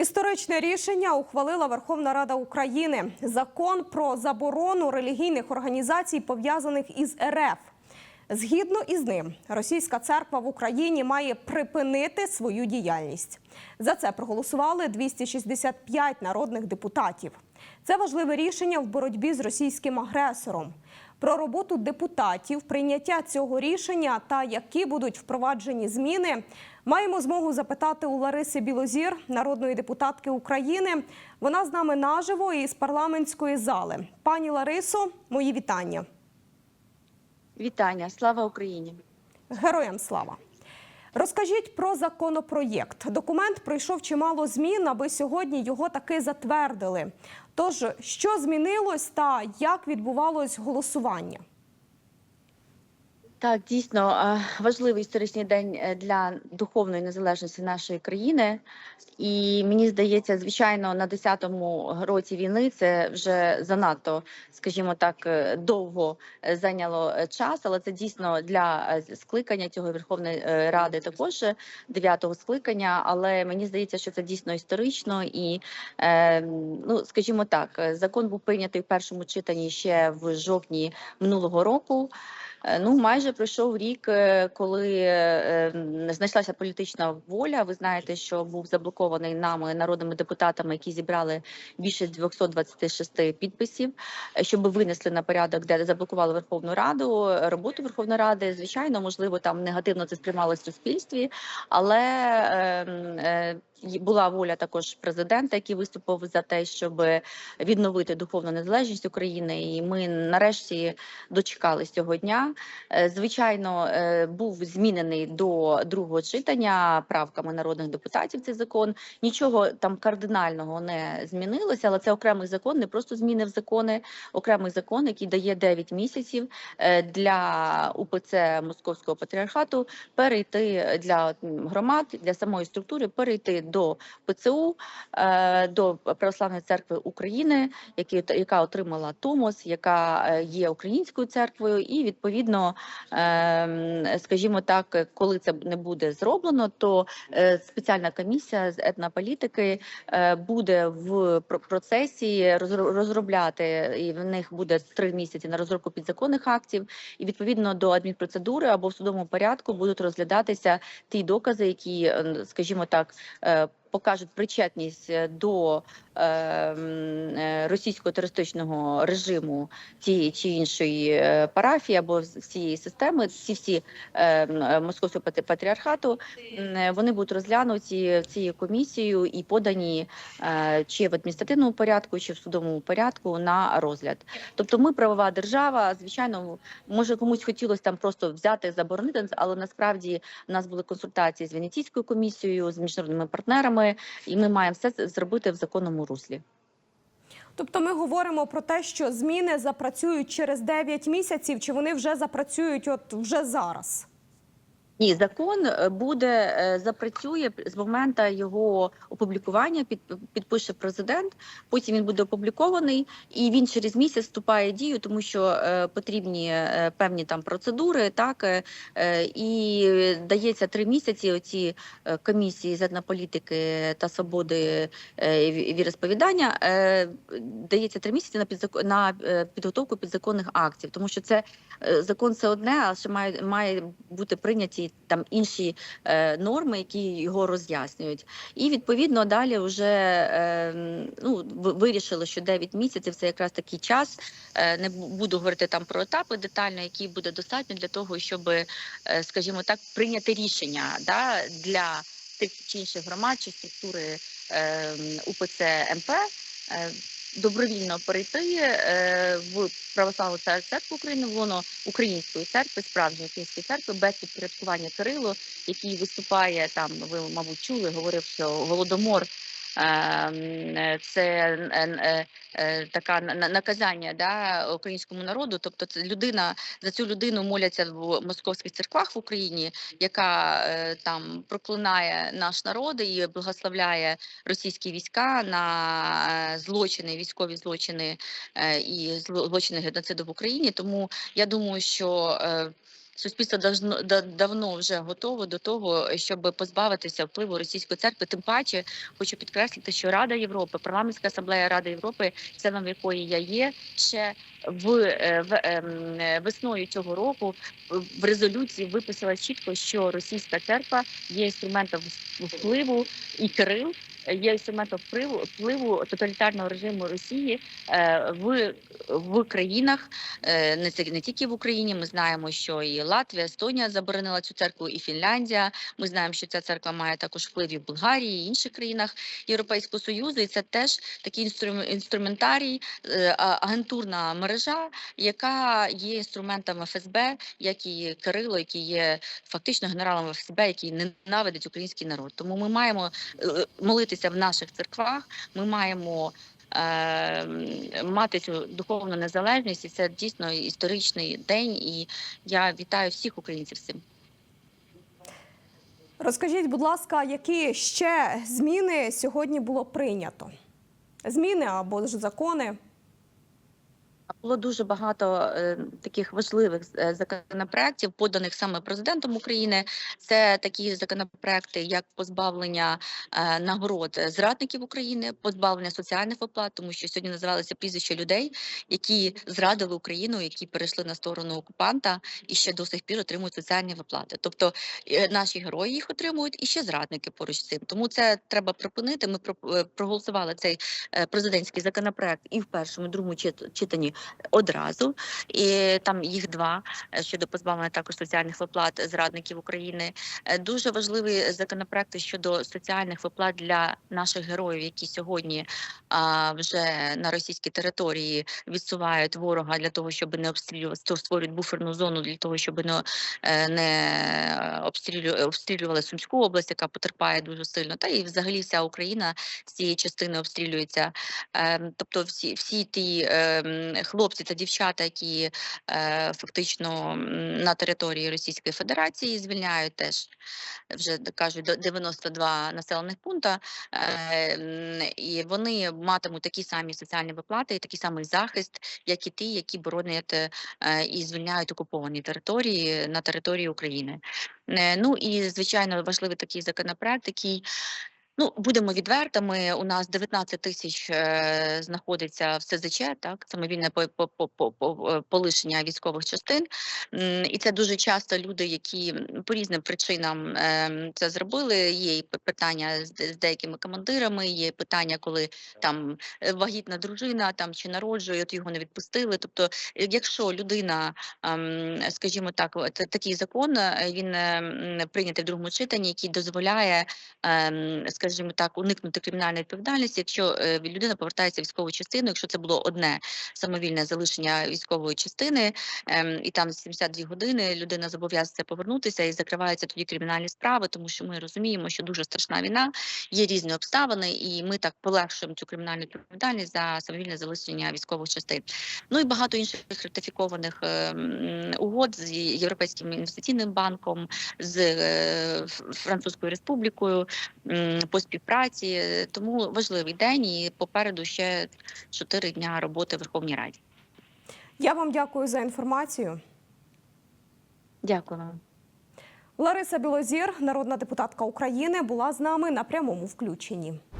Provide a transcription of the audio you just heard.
Історичне рішення ухвалила Верховна Рада України. Закон про заборону релігійних організацій, пов'язаних із РФ. Згідно із ним, російська церква в Україні має припинити свою діяльність. За це проголосували 265 народних депутатів. Це важливе рішення в боротьбі з російським агресором. Про роботу депутатів, прийняття цього рішення та які будуть впроваджені зміни, маємо змогу запитати у Лариси Білозір, народної депутатки України. Вона з нами наживо із парламентської зали. Пані Ларисо, мої вітання. Вітання, слава Україні! Героям слава! Розкажіть про законопроєкт. Документ пройшов чимало змін, аби сьогодні його таки затвердили. Тож, що змінилось та як відбувалось голосування? Так, дійсно е, важливий історичний день е, для духовної незалежності нашої країни, і мені здається, звичайно, на 10-му році війни це вже занадто, скажімо так, е, довго зайняло час, але це дійсно для скликання цього Верховної Ради також 9-го скликання. Але мені здається, що це дійсно історично і е, ну, скажімо так, закон був прийнятий в першому читанні ще в жовтні минулого року. Е, Ну, майже пройшов рік, е, коли е, знайшлася політична воля. Ви знаєте, що був заблокований нами народними депутатами, які зібрали більше 226 підписів, щоб винесли на порядок, де заблокували Верховну Раду, роботу Верховної Ради. Звичайно, можливо, там негативно це сприймалося в суспільстві, але е, м, е, й- була воля також президента, який виступив за те, щоб відновити духовну незалежність України. І ми нарешті дочекались цього дня. Е, Звичайно, е, був змінений до другого читання правками народних депутатів. Цей закон нічого там кардинального не змінилося, але це окремий закон, не просто зміни в закони, окремий закон, який дає 9 місяців е, для УПЦ Московського патріархату перейти для громад, для самої структури, перейти до ПЦУ, е, до Православної церкви України, які, яка отримала Томос, яка е, є українською церквою, і відповідно, ем, скажімо так, коли це не буде зроблено, то е, спеціальна комісія з етнополітики буде в процесі розро- розробляти, і в них буде три місяці на розробку підзаконних актів, і відповідно до адмінпроцедури або в судовому порядку будуть розглядатися ті докази, які, е, скажімо так, покажуть причетність е, до е, е, російського терористичного режиму тієї чи іншої е, парафії або всієї системи, ці всі е, московського патрі- патріархату, вони будуть розглянуті цією комісією і подані е, чи в адміністративному порядку, чи в судовому порядку на розгляд. Тобто, ми правова держава. Звичайно, може комусь хотілося там просто взяти, заборонити, але насправді у нас були консультації з Венеційською комісією, з міжнародними партнерами, і ми маємо все зробити в законному руслі. Тобто, ми говоримо про те, що зміни запрацюють через 9 місяців, чи вони вже запрацюють от вже зараз? Ні, закон е, буде е, запрацює з моменту його опублікування. Під підпише президент. Потім він буде опублікований, і він через місяць вступає в дію, тому що е, потрібні е, певні там процедури, так е, е, і дається три місяці. Оці е, комісії з етнополітики та свободи е, ві- віросповідання е, дається три місяці на підзако- на е, підготовку підзаконних актів, тому що це е, закон це одне, а ще має має бути прийняті там інші е, норми, які його роз'яснюють. І відповідно далі вже е, ну ви- вирішили, що 9 місяців це якраз такий час. Е, не буду говорити там про етапи детально, які буде достатньо для того, щоб, е, скажімо так, прийняти рішення да, для тих чи інших громад чи структури е, УПЦ МП. е, Добровільно перейти е, в православну церкву України, воно української церкви, справжньої української церкви, без підпорядкування Кирилу, який виступає там. Ви мабуть чули, говорив, що голодомор. Е, м, Це е, е, така на- на- наказання да, українському народу. Тобто, це людина за цю людину моляться в московських церквах в Україні, яка е, там проклинає наш народ і благословляє російські війська на злочини, військові злочини і злочини геноциду в Україні. Тому я думаю, що суспільство давно давно вже готово до того, щоб позбавитися впливу російської церкви. Тим паче хочу підкреслити, що Рада Європи, парламентська асамблея Ради Європи, членом якої я є, ще в, е, в ем, весною цього року в резолюції виписала чітко, що російська церква є інструментом впливу і Кирил є інструментом впливу впливу тоталітарного режиму Росії е, в, в країнах, е, не не тільки в Україні. Ми знаємо, що і Латвія, Естонія заборонила цю церкву, і Фінляндія. Ми знаємо, що ця церква має також вплив і в Болгарії і інших країнах Європейського союзу. І це теж такий інстру- інструментарій, е, агентурна мережа, яка є інструментом ФСБ, як і Кирило, який є фактично генералом ФСБ, який ненавидить український народ. Тому ми маємо е, молитися в наших церквах. Ми маємо. е, Мати цю духовну незалежність, і це дійсно історичний день. І я вітаю всіх українців цим. Розкажіть, будь ласка, які ще зміни сьогодні було прийнято? Зміни або ж закони? Було дуже багато е, таких важливих е, законопроєктів, поданих саме президентом України. Це такі законопроекти, як позбавлення е, нагород зрадників України, позбавлення соціальних виплат, тому що сьогодні називалися прізвища людей, які зрадили Україну, які перейшли на сторону окупанта і ще до сих пір отримують соціальні виплати. Тобто наші герої їх отримують, і ще зрадники поруч з цим. Тому це треба припинити. Ми про- проголосували цей президентський законопроект і в першому, і другому чит- читанні одразу. І там їх два е, щодо позбавлення також соціальних виплат зрадників України. Е, Дуже важливі законопроекти щодо соціальних виплат для наших героїв, які сьогодні а, вже на російській території відсувають ворога для того, щоб не обстрілювати, створюють буферну зону для того, щоб не, е, не обстрілю, обстрілювали Сумську область, яка потерпає дуже сильно. Та і взагалі вся Україна з цієї частини обстрілюється. Ем, Тобто, всі, всі ті ем, хлопці та дівчата, які е, фактично на території Російської Федерації звільняють теж вже кажуть 92 населених пункта, е, і вони матимуть такі самі соціальні виплати і такий самий захист, як і ті, які боронять е, і звільняють окуповані території на території України. Ну і звичайно важливий такий законопроект, який Ну, будемо відвертими. У нас 19 тисяч е, знаходиться в СЗЧ, так самовільне по, по, е, полишення військових частин. І це дуже часто люди, які по різним причинам е, це зробили. Є і питання з, деякими командирами, є питання, коли там е, вагітна дружина там чи народжує, от його не відпустили. Тобто, якщо людина, ем, скажімо так, це такий закон, він е, прийнятий в другому читанні, який дозволяє ем, скажімо так, уникнути кримінальної відповідальності, якщо е, людина повертається в військову частину, якщо це було одне самовільне залишення військової частини, ем, і там 72 години людина зобов'язується повернутися і закриваються тоді кримінальні справи, тому що ми розуміємо, що дуже страшна війна, є різні обставини, і ми так полегшуємо цю кримінальну відповідальність за самовільне залишення військових частин. Ну і багато інших ратифікованих ем, угод з Європейським інвестиційним банком, з е, Французькою Республікою м, по співпраці. Тому важливий день і попереду ще чотири дня роботи в Верховній Раді. Я вам дякую за інформацію. Дякую вам. Лариса Білозір, народна депутатка України, була з нами на прямому включенні.